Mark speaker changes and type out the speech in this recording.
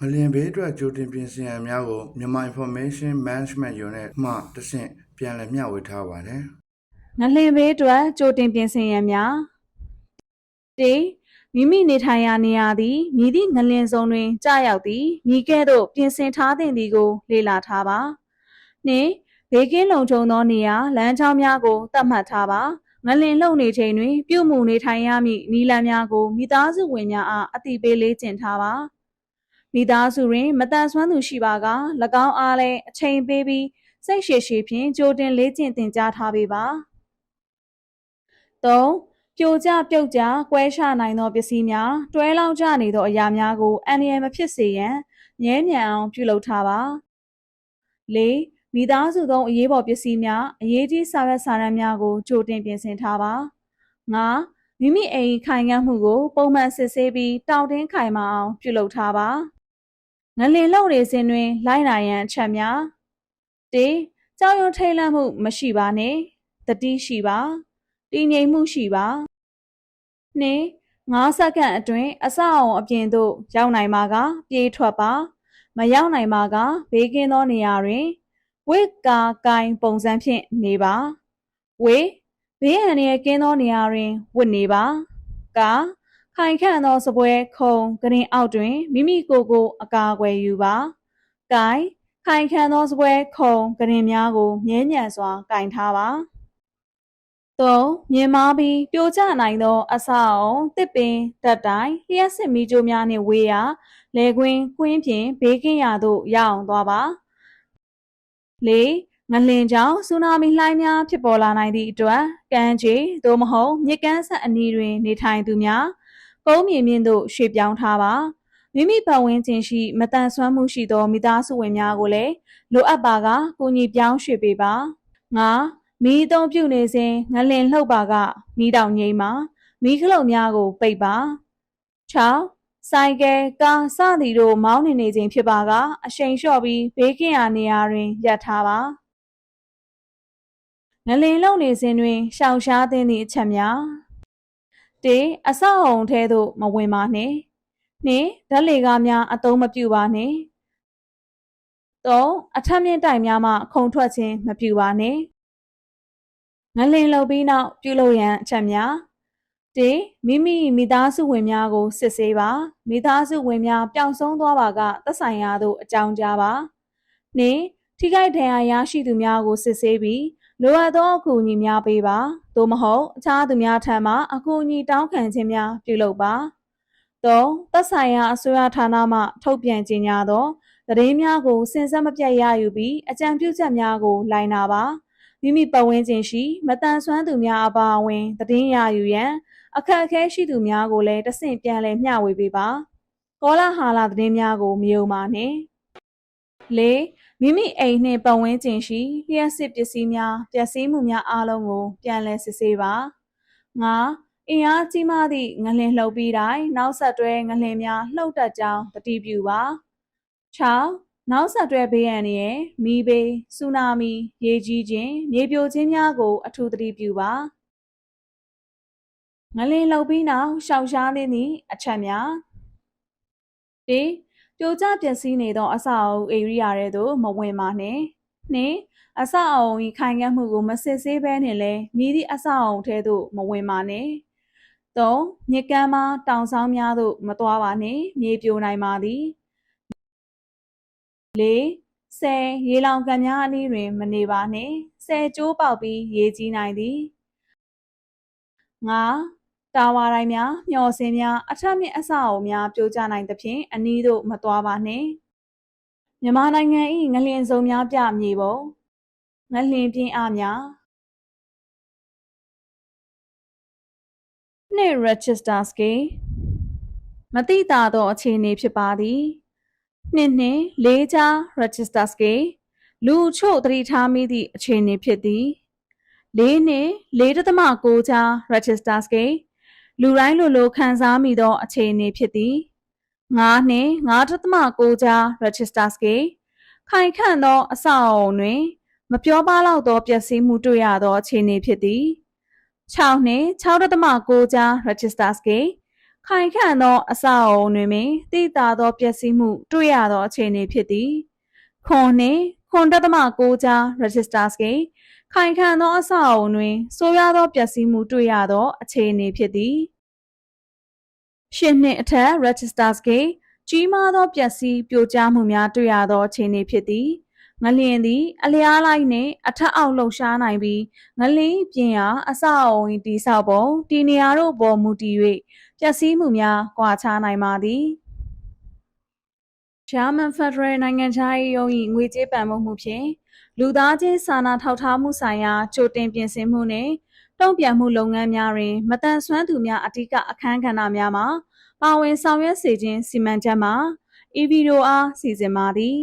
Speaker 1: ငလျင်ဘေးအတွက်ကြိုတင်ပြင်ဆင်ရန်များကိုမြန်မာ Information Management Unit မှတဆင့်ပြန်လည်မျှဝေထားပါတယ်
Speaker 2: ငလင်ဘေးအတွက်ကြိုတင်ပြင်ဆင်ရန်များတေမိမိနေထိုင်ရာနေရာသည်မြည်သည့်ငလင်စုံတွင်ကြာရောက်သည်မြည်ကဲ့သို့ပြင်ဆင်ထားသင့်သည်ကို လေ့လာထားပါနှင့်ဘေးကင်းလုံခြုံသောနေရာလမ်းကြောင်းများကိုသတ်မှတ်ထားပါငလင်လုံနေချိန်တွင် ပြုမှုနေထိုင်ရမည့်နီလန်များကိုမိသားစုဝင်များအားအတိပေးလေးကျင့်ထားပါ မိသားစုတွင်မတန်ဆွမ်းသူရှိပါက၎င်းအားလည်းအချိန်ပေးပြီးစိတ်ရှည်ရှည်ဖြင့်ကြိုတင်လေးကျင့်သင်ကြားထားပေးပါ 3. ပြိုကျပြုတ်ကျကွဲရှာနိုင်သောပစ္စည်းများတွဲလောင်းကျနေသောအရာများကိုအန္တရာယ်မဖြစ်စေရန်ငြဲညံအောင်ပြုလုပ်ထားပါ 4. မိသားစုသုံးအရေးပေါ်ပစ္စည်းများအရေးကြီးစာရွက်စာတမ်းများကိုကြိုတင်ပြင်ဆင်ထားပါ 5. မိမိအိမ်ခိုင်ခံ့မှုကိုပုံမှန်စစ်ဆေးပြီးတောင့်တင်းခိုင်မာအောင်ပြုလုပ်ထားပါ ငလင်လုံနေစဉ်တွင် လိုက်နိုင်ရန်အချက်များ၁.ကြောက်ရွံ့ထိတ်လန့်မှု မရှိပါနဲ့တတိရှိပါတည်ငြိမ်မှုရှိပါနှင့်9စက္ကန့်အတွင်းအဆောက်အအုံအပြင်သို့ ရောက်နိုင်ပါက ပြေးထွက်ပါ မရောက်နိုင်ပါကဘေးကင်းသောနေရာတွင်ဝိတ်ကာကိုင်ပုံစံဖြင့်နေပါဝေဘေးအန္တရာယ်ကင်းသောနေရာတွင်ဝတ်နေပါကာ ခိုင်ခန့်သောစပွဲခုံကရင်အောက်တွင်မိမိကိုယ်ကို အကာအကွယ်ယူပါကိုင်ခိုင်ခန့်သောစပွဲခုံကရင်များကိုမြဲမြံစွာကင်ထားပါ၃မြင်မာပြီးပြိုကျနိုင်သော အဆောက်အုံတစ်ပင်တက်တိုင်လျှက်စစ်မီးကြိုးများနှင့်ဝေးရာလေကွင်းကွင်းဖြင့်ဘေးကင်းရာသို့ရောက်အောင်သွားပါ၄ငလင်ကြောင့်ဆူနာမီလှိုင်းများဖြစ်ပေါ်လာနိုင်သည့်အတွက်ကမ်းခြေသို့မဟုတ်မြစ်ကမ်းဆက်အနီးတွင် နေထိုင်သူများ ကုန်းမြေမြင့်သို့ရွှေ့ပြောင်းထားပါမိမိပတ်ဝန်းကျင်ရှိမတန်ဆွမ်းမှုရှိသောမိသားစုဝင်များကိုလည်းလိုအပ်ပါကကိုညီပြောင်းရွှေ့ပေးပါ၅မီးအသုံးပြုနေစဉ်ငလင်လှုပ်ပါကမီးတောင်ငိမ့်ပါမီးခလုတ်များကိုပိတ်ပါ6ဆိုင်ကယ်ကားစသည်တို့မောင်းနေနေခြင်းဖြစ်ပါကအရှိန်လျှော့ပြီးဘေးကင်းရာနေရာတွင်ရပ်ထားပါငလင်လုံနေစဉ်တွင်ရှောင်ရှားသင့်သည့်အချက်များ ၁အဆောက်အုံထဲသို့မဝင်ပါနှင့်၂ဓာတ်လေကားများအသုံးမပြုပါနှင့်၃အထက်မြင့်တိုင်များမှခုန်ထွက်ခြင်းမပြုပါနှင့်ငလင်လှုပ်ပြီးနောက်ပြုလုပ်ရန်အချက်များ၁မိမိမိသားစုဝင်များကိုစစ်ဆေးပါမိသားစုဝင်များပျောက်ဆုံးသွားပါကသက်ဆိုင်ရာသို့အကြောင်းကြားပါ၂ထိခိုက်ဒဏ်ရာရရှိသူများကိုစစ်ဆေးပြီးလိုအပ်သောအကူအညီများပေးပါ သို့မဟုတ်အခြားသူများထံမှအကူအညီတောင်းခံခြင်းများပြုလုပ်ပါ၃သက်ဆိုင်ရာအစိုးရဌာနမှထုတ်ပြန်ကြေညာသောသတင်းများကိုစင်စက်မပြတ်ရယူပြီးအကြံပြုချက်များကိုလိုက်နာပါမိမိပတ်ဝန်းကျင်ရှိမတန်ဆွမ်းသူများအပါအဝင်သတင်းရယူရန်အခက်အခဲရှိသူများကိုလည်းတဆင့်ပြန်လည်မျှဝေပေးပါကောလာဟာလာသတင်းများကိုမယုံပါနဲ့ ၄မိမိအိမ်နှင့်ပတ်ဝန်းကျင်ရှိလျှက်စစ်ပစ္စည်းများပျက်စီးမှုများအားလုံးကို ပြန်လည်စစ်ဆေးပါ၅အင်အားကြီးမားသည့်ငလင်လှုပ်ပြီးတိုင်းနောက်ဆက်တွဲငလင်များလှုပ်တတ်ကြောင်းတတိပြုပါ၆နောက်ဆက်တွဲဘေးအန္တရာယ်မီးဘေးဆူနာမီရေကြီးခြင်းမြေပြိုခြင်းများကို အထူးသတိပြုပါငလင်လှုပ်ပြီးနောက်ရှောင်ရှားနေသည့်အချက်များ၁ ပြိုကျပျက်စီးနေသောအဆောက်အဦဧရိယာထဲသို့မဝင်ပါနှင့်၂အဆောက်အဦ၏ခိုင်ခံ့မှုကိုမစစ်ဆေးဘဲနှင့်လည်းမြည်သည့်အဆောက်အဦထဲသို့မဝင်ပါနှင့်၃မြစ်ကမ်းမှာတောင်ဆောင်များသို့မသွားပါနှင့်မြေပြိုနိုင်ပါသည်၄ဆယ်ရေလောင်ကန်များအနည်းတွင် မနေပါနှင့်ဆယ်ကျိုးပေါက်ပြီးရေကြီးနိုင်သည်၅ တာဝါတိုင်းများမျှော်စင်များအထက်မြင့်အဆောက်အအုံများပြိုကျနိုင်သဖြင့်အနီးသို့မသွားပါနှင့်မြန်မာနိုင်ငံ၏ငလျင်စုံများပြမြေပုံငလျင်ပြင်းအားများနှင့် Rochester Scale မတိတာသောအခြေအနေဖြစ်ပါသည်နှစ်နှင့်လေးချာ register scale လူအချို့သတိထားမိသည့်အခြေအနေဖြစ်သည်လေးနှင့်လေးဒသမ6ချာ register scale လူတိုင်းလိုလိုခံစားမိသောအခြေအနေဖြစ်သည်9နှင့်9ဒသမ6ချာ register scale ခိုင်ခန့်သောအဆောက်အအုံတွင် မပြောပါလောက်သောပျက်စီးမှုတွေ့ရသောအခြေအနေဖြစ်သည်6နှင့်6ဒသမ6ချာ register scale ခိုင်ခန့်သောအဆောက်အအုံတွင်ပင်တိတာသောပျက်စီးမှုတွေ့ရသောအခြေအနေဖြစ်သည်ခွန်နှင့် ခွန်တသမ6ကြား register scale ခိုင်ခန့်သောအဆောက်အအုံတွင်ဆိုးရွားသောပျက်စီးမှုတွေ့ရသောအခြေအနေဖြစ်သည်ရှင်းနှင့်အထက် register scale ကြီးမားသောပျက်စီးပြိုကျမှုများတွေ့ရသောအခြေအနေဖြစ်သည်ငလျင်သည် အလျားလိုက်နှင့်အထက်အောက်လှုပ်ရှားနိုင်ပြီးငလျင်ပြင်ရာအဆောက်အအုံ၏တိဆောက်ပုံဒီနေရာတို့ပေါ်မူတည်၍ပျက်စီးမှုများကွာခြားနိုင်ပါသည် ဂျာမန်ဖက်ဒရယ်နိုင်ငံခြားရေးရုံး၏ငွေကြေးပံ့ပိုးမှုဖြင့်လူသားချင်းစာနာထောက်ထားမှုဆိုင်ရာကြိုတင်ပြင်ဆင်မှုနှင့်တုံ့ပြန်မှုလုပ်ငန်းများတွင်မတန်ဆွမ်းသူများအဓိကအခမ်းကဏ္ဍများမှာပါဝင်ဆောင်ရွက်စေခြင်းစီမံချက်မှာ EVDO အားစီစဉ်ပါသည်